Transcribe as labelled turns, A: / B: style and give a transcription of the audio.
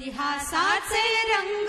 A: इतिहासाचे रंग